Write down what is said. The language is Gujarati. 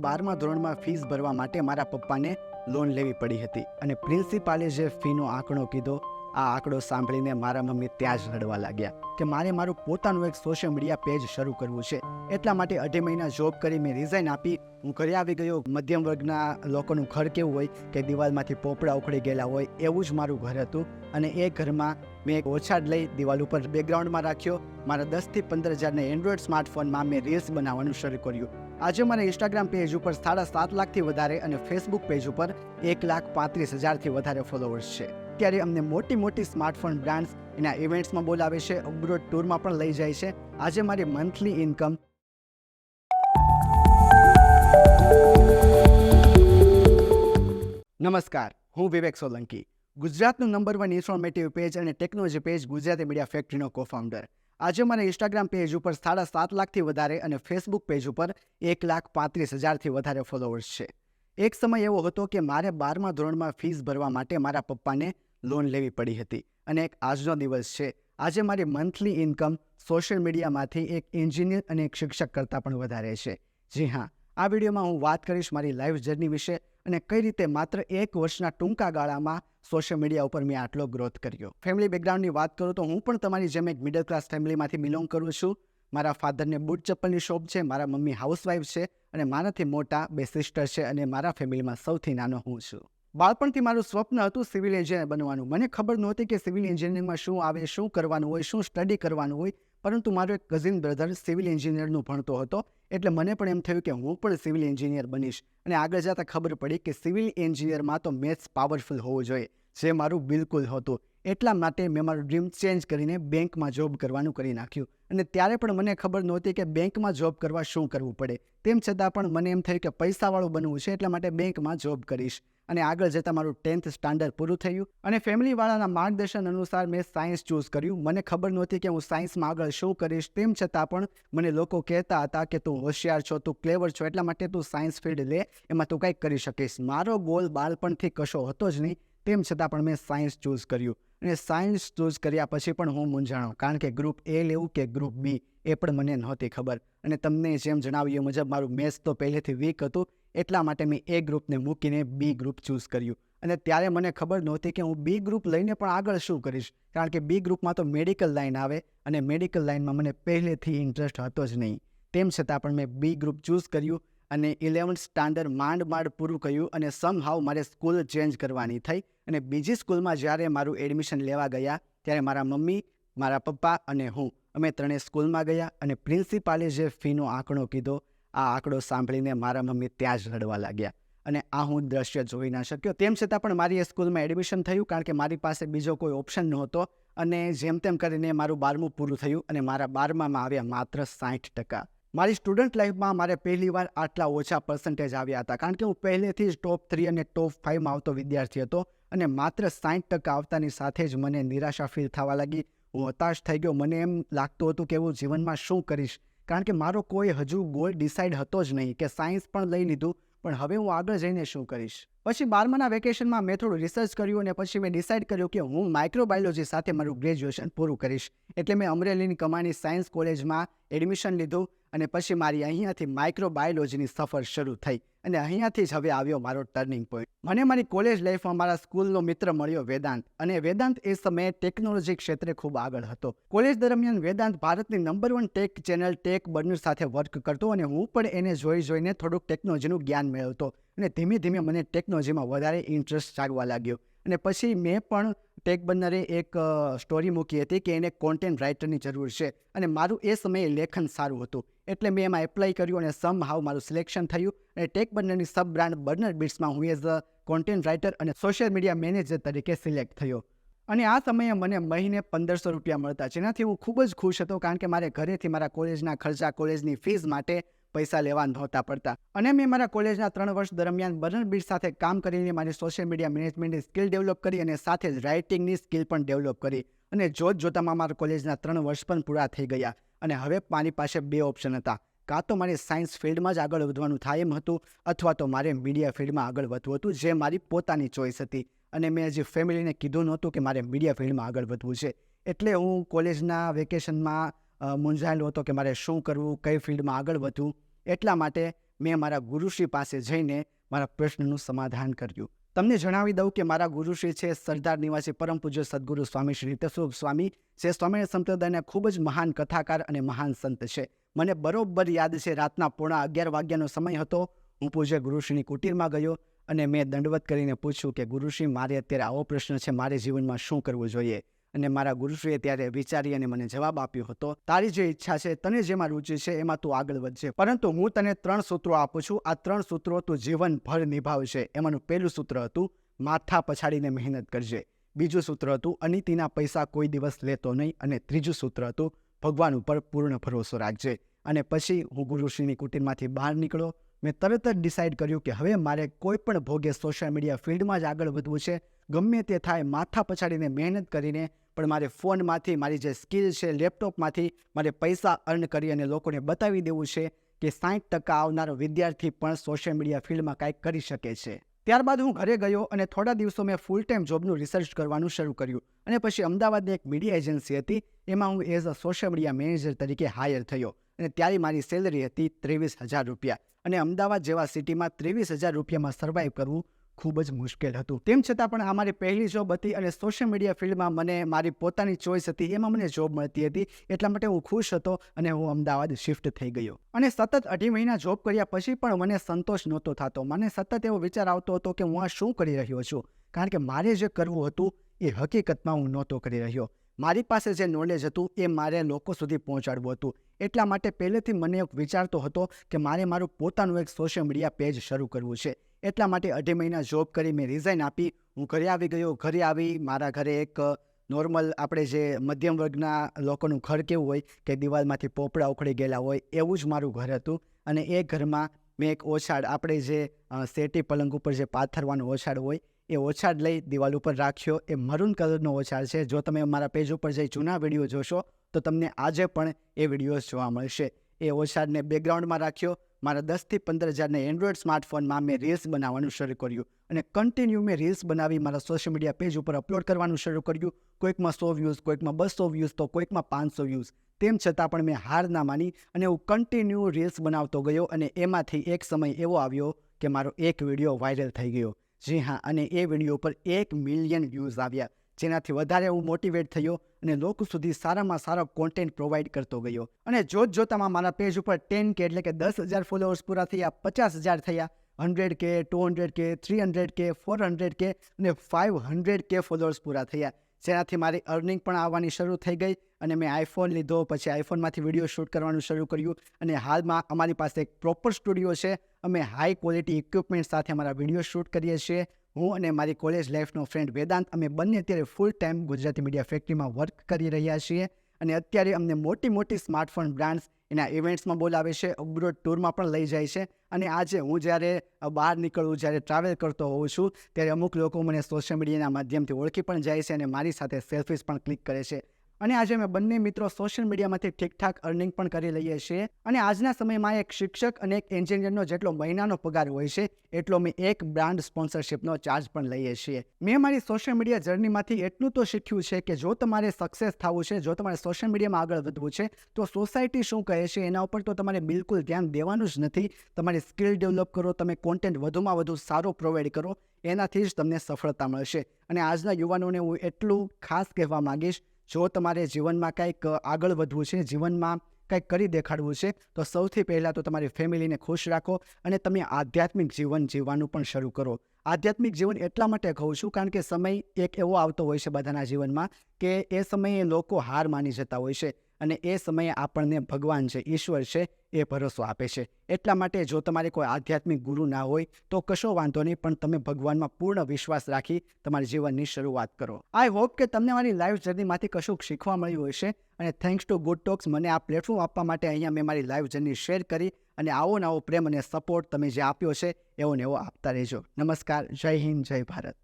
બારમા ધોરણમાં ફીસ ભરવા માટે મારા પપ્પાને લોન લેવી પડી હતી અને પ્રિન્સિપાલે જે ફીનો આંકડો કીધો, આ આંકડો સાંભળીને મારા મમ્મી ત્યાં જ રડવા લાગ્યા કે મારે મારું પોતાનું એક સોશિયલ મીડિયા પેજ શરૂ કરવું છે. એટલા માટે અઢી મહિના જોબ કરી મેં રિઝાઇન આપી. હું ઘરે આવી ગયો. મધ્યમ વર્ગના લોકોનું ઘર કેવું હોય કે દિવાલમાંથી પોપડા ઉખડી ગયેલા હોય એવું જ મારું ઘર હતું અને એ ઘરમાં મેં એક ઓછાડ લઈ દિવાલ ઉપર બેકગ્રાઉન્ડમાં રાખ્યો. મારા દસથી પંદર હજારના એન્ડ્રોઈડ સ્માર્ટફોનમાં મેં રીલ્સ બનાવવાનું શરૂ કર્યું. આજે મારા ઇન્સ્ટાગ્રામ પેજ ઉપર સાડા સાત લાખથી વધારે અને ફેસબુક પેજ ઉપર એક લાખ પાંત્રીસ હજારથી વધારે ફોલોવર્સ છે. ત્યારે અમને મોટી મોટી સ્માર્ટફોન બ્રાન્ડ્સ એના ઇવેન્ટ્સમાં બોલાવે છે અબ્રોડ ટૂરમાં પણ લઈ જાય છે. આજે મારી મંથલી ઇન્કમ નમસ્કાર, હું વિવેક સોલંકી. ગુજરાતનું નંબર વન ઇન્ફોર્મેટિવ પેજ અને ટેકનોલોજી પેજ ગુજરાતી મીડિયા ફેક્ટરીનો કોફાઉન્ડર આજે મને ઇન્સ્ટાગ્રામ પેજ ઉપર સાડા સાત લાખથી વધારે અને ફેસબુક પેજ ઉપર એક લાખ પાંત્રીસ હજારથી વધારે ફોલોઅર્સ છે. એક સમય એવો હતો કે મારે બારમા ધોરણમાં ફીસ ભરવા માટે મારા પપ્પાને લોન લેવી પડી હતી અને એક આજનો દિવસ છે. આજે મારી મંથલી ઇન્કમ સોશિયલ મીડિયામાંથી એક એન્જિનિયર અને એક શિક્ષક કરતાં પણ વધારે છે. જી હા, આ વિડીયોમાં હું વાત કરીશ મારી લાઈફ જર્ની વિશે અને કઈ રીતે માત્ર એક વર્ષના ટૂંકા ગાળામાં સોશિયલ મીડિયા ઉપર મેં આટલો ગ્રોથ કર્યો. ફેમિલી બેકગ્રાઉન્ડની વાત કરું તો હું પણ તમારી જેમ એક મિડલ ક્લાસ ફેમિલીમાંથી બિલોંગ કરું છું. મારા ફાધરને બૂટ ચપ્પલની શોપ છે, મારા મમ્મી હાઉસવાઈફ છે અને મારાથી મોટા બે સિસ્ટર છે અને મારા ફેમિલીમાં સૌથી નાનો હું છું. બાળપણથી મારું સ્વપ્ન હતું સિવિલ એન્જિનિયર બનવાનું. મને ખબર નહોતી કે સિવિલ એન્જિનિયરિંગમાં શું આવે, શું કરવાનું હોય, શું સ્ટડી કરવાનું હોય. પરંતુ મારો એક કઝિન બ્રધર સિવિલ એન્જિનિયરનું ભણતો હતો, એટલે મને પણ એમ થયું કે હું પણ સિવિલ એન્જિનિયર બનીશ. અને આગળ જતાં ખબર પડી કે સિવિલ એન્જિનિયરમાં તો મેથ્સ પાવરફુલ હોવું જોઈએ, જે મારું બિલકુલ હતું. એટલા માટે મેં મારું ડ્રીમ ચેન્જ કરીને બેંકમાં જોબ કરવાનું કરી નાખ્યું. અને ત્યારે પણ મને ખબર નહોતી કે બેંકમાં જોબ કરવા શું કરવું પડે. તેમ છતાં પણ મને એમ થયું કે પૈસાવાળું બનવું છે, એટલા માટે બેંકમાં જોબ કરીશ. અને આગળ જતાં મારું ટેન્થ સ્ટાન્ડર્ડ પૂરું થયું અને ફેમિલીવાળાના માર્ગદર્શન અનુસાર મેં સાયન્સ ચૂઝ કર્યું. મને ખબર નહોતી કે હું સાયન્સમાં આગળ શું કરીશ. તેમ છતાં પણ મને લોકો કહેતા હતા કે તું હોશિયાર છો, તું ક્લેવર છો, એટલા માટે તું સાયન્સ ફિલ્ડ લે, એમાં તું કંઈક કરી શકીશ. મારો ગોલ બાળપણથી કશો હતો જ નહીં. તેમ છતાં પણ મેં સાયન્સ ચૂઝ કર્યું અને સાયન્સ ચૂઝ કર્યા પછી પણ હું મૂંઝાણો, કારણ કે ગ્રુપ એ લેવું કે ગ્રુપ બી એ પણ મને નહોતી ખબર. અને તમને જેમ જણાવ્યું મુજબ મારું મેથ્સ તો પહેલેથી વીક હતું એટલા માટે મેં એ ગ્રુપને મૂકીને બી ગ્રુપ ચૂઝ કર્યું. અને ત્યારે મને ખબર નહોતી કે હું બી ગ્રુપ લઈને પણ આગળ શું કરીશ. કારણ કે બી ગ્રુપમાં તો મેડિકલ લાઇન આવે અને મેડિકલ લાઇનમાં મને પહેલેથી ઇન્ટરેસ્ટ હતો જ નહીં. તેમ છતાં પણ મેં બી ગ્રુપ ચૂઝ કર્યું અને ઇલેવન્થ સ્ટાન્ડર્ડ માંડ માંડ પૂરું કર્યું અને સમ હાવ મારે સ્કૂલ ચેન્જ કરવાની થઈ. અને બીજી સ્કૂલમાં જ્યારે મારું એડમિશન લેવા ગયા ત્યારે મારા મમ્મી મારા પપ્પા અને હું અમે ત્રણેય સ્કૂલમાં ગયા અને પ્રિન્સિપાલે જે ફીનો આંકડો કીધો આ આંકડો સાંભળીને મારા મમ્મી ત્યાં જ રડવા લાગ્યા અને આ હું દ્રશ્ય જોઈ ના શક્યો. તેમ છતાં પણ મારી એ સ્કૂલમાં એડમિશન થયું કારણ કે મારી પાસે બીજો કોઈ ઓપ્શન નહોતો અને જેમ તેમ કરીને મારું બારમું પૂરું થયું અને મારા બારમામાં આવ્યા માત્ર સાઠ ટકા. મારી સ્ટુડન્ટ લાઈફમાં મારે પહેલી વાર આટલા ઓછા પર્સન્ટેજ આવ્યા હતા કારણ કે હું પહેલેથી જ ટોપ થ્રી અને ટોપ ફાઇવમાં આવતો વિદ્યાર્થી હતો અને માત્ર સાઠ ટકા આવતાની સાથે જ મને નિરાશા ફીલ થવા લાગી. હું હતાશ થઈ ગયો. મને એમ લાગતું હતું કે હું જીવનમાં શું કરીશ? કારણ કે મારો કોઈ હજુ ગોલ ડિસાઇડ હતો જ નહીં કે સાયન્સ પણ લઈ લીધું, પણ હવે હું આગળ જઈને શું કરીશ? પછી બારમાના વેકેશનમાં મેં થોડું રિસર્ચ કર્યું અને પછી મેં ડિસાઇડ કર્યું કે હું માઇક્રોબાયોલોજી સાથે મારું ગ્રેજ્યુએશન પૂરું કરીશ. એટલે મેં અમરેલીની કમાણી સાયન્સ કોલેજમાં એડમિશન લીધું અને પછી મારી અહીંયાથી માઇક્રોબાયોલોજીની સફર શરૂ થઈ અને અહીંયાથી જ હવે આવ્યો મારો ટર્નિંગ પોઈન્ટ મને મારી કોલેજ લાઈફમાં મારા સ્કૂલનો મિત્ર મળ્યો વેદાંત અને વેદાંત એ સમયે ટેકનોલોજી ક્ષેત્રે ખૂબ આગળ હતો. કોલેજ દરમિયાન વેદાંત ભારતની number one tech channel Tech Burner સાથે વર્ક કરતો અને હું પણ એને જોઈ જોઈને થોડુંક ટેકનોલોજીનું જ્ઞાન મેળવતો. અને ધીમે ધીમે મને ટેકનોલોજીમાં વધારે ઇન્ટરેસ્ટ જાગવા લાગ્યો. અને પછી મેં પણ ટેક બર્નરે એક સ્ટોરી મૂકી હતી કે એને કોન્ટેન્ટ રાઇટરની જરૂર છે. અને મારું એ સમયે લેખન સારું હતું. એટલે મેં એમાં એપ્લાય કર્યું અને સમ હાવ મારું સિલેક્શન થયું. અને ટેક બર્નરની સબ બ્રાન્ડ બર્નર બિટ્સમાં હું એઝ અ કોન્ટેન્ટ રાઇટર અને સોશિયલ મીડિયા મેનેજર તરીકે સિલેક્ટ થયો. અને આ સમયે મને મહિને પંદરસો રૂપિયા મળતા. જેનાથી હું ખૂબ જ ખુશ હતો, કારણ કે મારે ઘરેથી મારા કોલેજના ખર્ચા કોલેજની ફીસ માટે પૈસા લેવા નહોતા પડતા. અને મેં મારા કોલેજના ત્રણ વર્ષ દરમિયાન બર્નર બીટ સાથે કામ કરીને મારી સોશિયલ મીડિયા મેનેજમેન્ટની સ્કિલ ડેવલપ કરી અને સાથે જ રાઇટિંગની સ્કિલ પણ ડેવલપ કરી. અને જોત જોતામાં મારા કોલેજના ત્રણ વર્ષ પણ પૂરા થઈ ગયા. અને હવે મારી પાસે બે ઓપ્શન હતા. કાં તો મારે સાયન્સ ફિલ્ડમાં જ આગળ વધવાનું થાય એમ હતું, અથવા તો મારે મીડિયા ફિલ્ડમાં આગળ વધવું હતું, જે મારી પોતાની ચોઈસ હતી. અને મેં હજી ફેમિલીને કીધું નહોતું કે મારે મીડિયા ફિલ્ડમાં આગળ વધવું છે. એટલે હું કોલેજના વેકેશનમાં મૂંઝાયેલો હતો કે મારે શું કરવું, કઈ ફિલ્ડમાં આગળ વધવું, એટલા માટે મેં મારા ગુરુશ્રી પાસે જઈને મારા પ્રશ્નનું સમાધાન કર્યું. તમને જણાવી દઉં કે મારા ગુરુશ્રી છે સરદાર નિવાસી પરમ પૂજ્ય સદગુરુ સ્વામી શ્રી હિતસ્વરૂપ સ્વામી. જે સ્વામિનારાયણ સંપ્રદાયના ખૂબ જ મહાન કથાકાર અને મહાન સંત છે. મને બરોબર યાદ છે, રાતના પોણા અગિયાર વાગ્યાનો સમય હતો. હું પૂજ્ય ગુરુશ્રીની કુટીરમાં ગયો અને મેં દંડવત કરીને પૂછ્યું કે ગુરુશ્રી, મારે અત્યારે આવો પ્રશ્ન છે, મારે જીવનમાં શું કરવું જોઈએ? અને મારા ગુરુશ્રીએ ત્યારે વિચારી અને મને જવાબ આપ્યો હતો, તારી જે ઈચ્છા છે, તને જેમાં રુચિ છે, એમાં તું આગળ વધશે પરંતુ હું તને ત્રણ સૂત્રો આપું છું. આ ત્રણ સૂત્રો તું જીવનભર નિભાવશે. એમાંનું પહેલું સૂત્ર હતું, માથા પછાડીને મહેનત કરજે. બીજું સૂત્ર હતું, અનિતિના પૈસા કોઈ દિવસ લેતો નહીં. અને ત્રીજું સૂત્ર હતું, ભગવાન ઉપર પૂર્ણ ભરોસો રાખજે. અને પછી હું ગુરુશ્રીની કુટીરમાંથી બહાર નીકળ્યો. મેં તરત જ ડિસાઇડ કર્યું કે હવે મારે કોઈ પણ ભોગે સોશિયલ મીડિયા ફિલ્ડમાં જ આગળ વધવું છે. ગમે તે થાય, માથા પછાડીને મહેનત કરીને, પણ મારે ફોનમાંથી મારી જે સ્કિલ છે લેપટોપમાંથી મારે પૈસા અર્ન કરી અને લોકોને બતાવી દેવું છે કે સાઠ ટકા આવનારો વિદ્યાર્થી પણ સોશિયલ મીડિયા ફિલ્ડમાં કાંઈક કરી શકે છે. ત્યારબાદ હું ઘરે ગયો અને થોડા દિવસો મેં ફૂલ ટાઈમ જોબનું રિસર્ચ કરવાનું શરૂ કર્યું. અને પછી અમદાવાદની એક મીડિયા એજન્સી હતી, એમાં હું as a social media manager તરીકે હાયર થયો. અને ત્યારે મારી સેલરી હતી ત્રેવીસ હજાર રૂપિયા. અને અમદાવાદ જેવા સિટીમાં ત્રેવીસ હજાર રૂપિયામાં સર્વાઈવ કરવું ખૂબ જ મુશ્કેલ હતું. તેમ છતાં પણ આ મારી પહેલી જોબ હતી અને સોશિયલ મીડિયા ફિલ્ડમાં મને મારી પોતાની ચોઈસ હતી. એમાં મને જોબ મળતી હતી. એટલા માટે હું ખુશ હતો અને હું અમદાવાદ શિફ્ટ થઈ ગયો. અને સતત અઢી મહિના જોબ કર્યા પછી પણ મને સંતોષ નહોતો થતો. મને સતત એવો વિચાર આવતો હતો કે હું આ શું કરી રહ્યો છું? કારણ કે મારે જે કરવું હતું એ હકીકતમાં હું નહોતો કરી રહ્યો. મારી પાસે જે નોલેજ હતું એ મારે લોકો સુધી પહોંચાડવું હતું. એટલા માટે પહેલેથી મને એક વિચારતો હતો કે મારે મારું પોતાનું એક સોશિયલ મીડિયા પેજ શરૂ કરવું છે. એટલા માટે અઢી મહિના જોબ કરી મેં રિઝાઇન આપી. હું ઘરે આવી ગયો, ઘરે આવી મારા ઘરે એક નોર્મલ આપણે જે મધ્યમ વર્ગના લોકોનું ઘર કેવું હોય કે દિવાલમાંથી પોપડા ઉખડી ગયેલા હોય એવું જ મારું ઘર હતું. અને એ ઘરમાં મેં એક ઓછાડ આપણે જે શેટી પલંગ ઉપર જે પાથરવાનો ઓછાડ હોય એ ઓછાડ લઈ દિવાલ ઉપર રાખ્યો. એ મરૂન કલરનો ઓછાડ છે. જો તમે મારા પેજ ઉપર જઈ જૂના વીડિયો જોશો, તો તમને આજે પણ એ વિડીયોઝ જોવા મળશે. એ ઓછાડને બેકગ્રાઉન્ડમાં રાખ્યો. મારા દસથી પંદર હજારના એન્ડ્રોઈડ સ્માર્ટફોનમાં મેં રીલ્સ બનાવવાનું શરૂ કર્યું અને કન્ટિન્યુ મેં રીલ્સ બનાવી મારા સોશિયલ મીડિયા પેજ ઉપર અપલોડ કરવાનું શરૂ કર્યું. કોઈકમાં સો વ્યૂઝ કોઈકમાં બસો વ્યૂઝ તો કોઈકમાં પાંચસો વ્યૂઝ તેમ છતાં પણ મેં હાર ના માની અને હું કન્ટિન્યુ રીલ્સ બનાવતો ગયો અને એમાંથી એક સમય એવો આવ્યો કે મારો એક વીડિયો વાયરલ થઈ ગયો. જી હા, અને એ વીડિયો ઉપર એક મિલિયન વ્યૂઝ આવ્યા. જેનાથી વધારે હું મોટિવેટ થયો અને લોકો સુધી સારામાં સારો કોન્ટેન્ટ પ્રોવાઈડ કરતો ગયો. અને જોત જોતામાં મારા પેજ ઉપર ટેન કે એટલે કે દસ હજાર ફોલોઅર્સ પૂરા થયા, પચાસ હજાર થયા. Hundred K two hundred K three hundred K four hundred K અને ફાઇવ હંડ્રેડ કે ફોલોઅર્સ પૂરા થયા. જેનાથી મારી અર્નિંગ પણ આવવાની શરૂ થઈ ગઈ અને મેં આઈફોન લીધો, પછી આઈફોનમાંથી વીડિયો શૂટ કરવાનું શરૂ કર્યું અને હાલમાં અમારી પાસે એક પ્રોપર સ્ટુડિયો છે. અમે હાઈ ક્વોલિટી ઇક્વિપમેન્ટ સાથે અમારા વીડિયો શૂટ કરીએ છીએ. હું અને મારી કોલેજ લાઈફનો ફ્રેન્ડ વેદાંત, અમે બંને અત્યારે ફૂલ ટાઈમ ગુજરાતી મીડિયા ફેક્ટરીમાં વર્ક કરી રહ્યા છીએ. અને અત્યારે અમને મોટી મોટી સ્માર્ટફોન બ્રાન્ડ્સ એના ઇવેન્ટ્સમાં બોલાવે છે. અબ્રોડ ટૂરમાં પણ લઈ જાય છે. અને આજે હું જ્યારે બહાર નીકળું, જ્યારે ટ્રાવેલ કરતો હોઉં છું, ત્યારે અમુક લોકો મને સોશિયલ મીડિયાના માધ્યમથી ઓળખી પણ જાય છે અને મારી સાથે સેલ્ફીસ પણ ક્લિક કરે છે. અને આજે અમે બંને મિત્રો સોશિયલ મીડિયામાંથી ઠીકઠાક અર્નિંગ પણ કરી લઈએ છીએ. અને આજના સમયમાં એક શિક્ષક અને એક એન્જિનિયરનો જેટલો મહિનાનો પગાર હોય છે, એટલો મેં એક બ્રાન્ડ સ્પોન્સરશિપનો ચાર્જ પણ લઈએ છીએ. મેં મારી સોશિયલ મીડિયા જર્નીમાંથી એટલું તો શીખ્યું છે કે જો તમારે સક્સેસ થવું છે, જો તમારે સોશિયલ મીડિયામાં આગળ વધવું છે, તો સોસાયટી શું કહે છે એના ઉપર તો તમારે બિલકુલ ધ્યાન દેવાનું જ નથી. તમારી સ્કિલ ડેવલપ કરો, તમે કોન્ટેન્ટ વધુમાં વધુ સારો પ્રોવાઈડ કરો, એનાથી જ તમને સફળતા મળશે. અને આજના યુવાનોને હું એટલું ખાસ કહેવા માંગીશ જો તમારે જીવનમાં કંઈક આગળ વધવું છે, જીવનમાં કંઈક કરી દેખાડવું છે, તો સૌથી પહેલાં તો તમારી ફેમિલીને ખુશ રાખો અને તમે આધ્યાત્મિક જીવન જીવવાનું પણ શરૂ કરો. આધ્યાત્મિક જીવન એટલા માટે કહું છું કારણ કે સમય એક એવો આવતો હોય છે બધાના જીવનમાં કે એ સમયે લોકો હાર માની જતા હોય છે. અને એ સમયે આપણને ભગવાન છે, ઈશ્વર છે, એ ભરોસો આપે છે. એટલા માટે જો તમારે કોઈ આધ્યાત્મિક ગુરુ ના હોય, તો કશો વાંધો નહીં, પણ તમે ભગવાનમાં પૂર્ણ વિશ્વાસ રાખી તમારા જીવનની શરૂઆત કરો. આઈ હોપ કે તમને મારી લાઈવ જર્નીમાંથી કશુંક શીખવા મળ્યું હશે, અને થેન્ક્સ ટુ ગુડ ટોક્સ મને આ પ્લેટફોર્મ આપવા માટે અહીંયા મેં મારી લાઈવ જર્ની શેર કરી, અને આવો નવો પ્રેમ અને સપોર્ટ તમે જે આપ્યો છે, એવો ને એવો આપતા રહેજો. નમસ્કાર, જય હિન્દ, જય ભારત.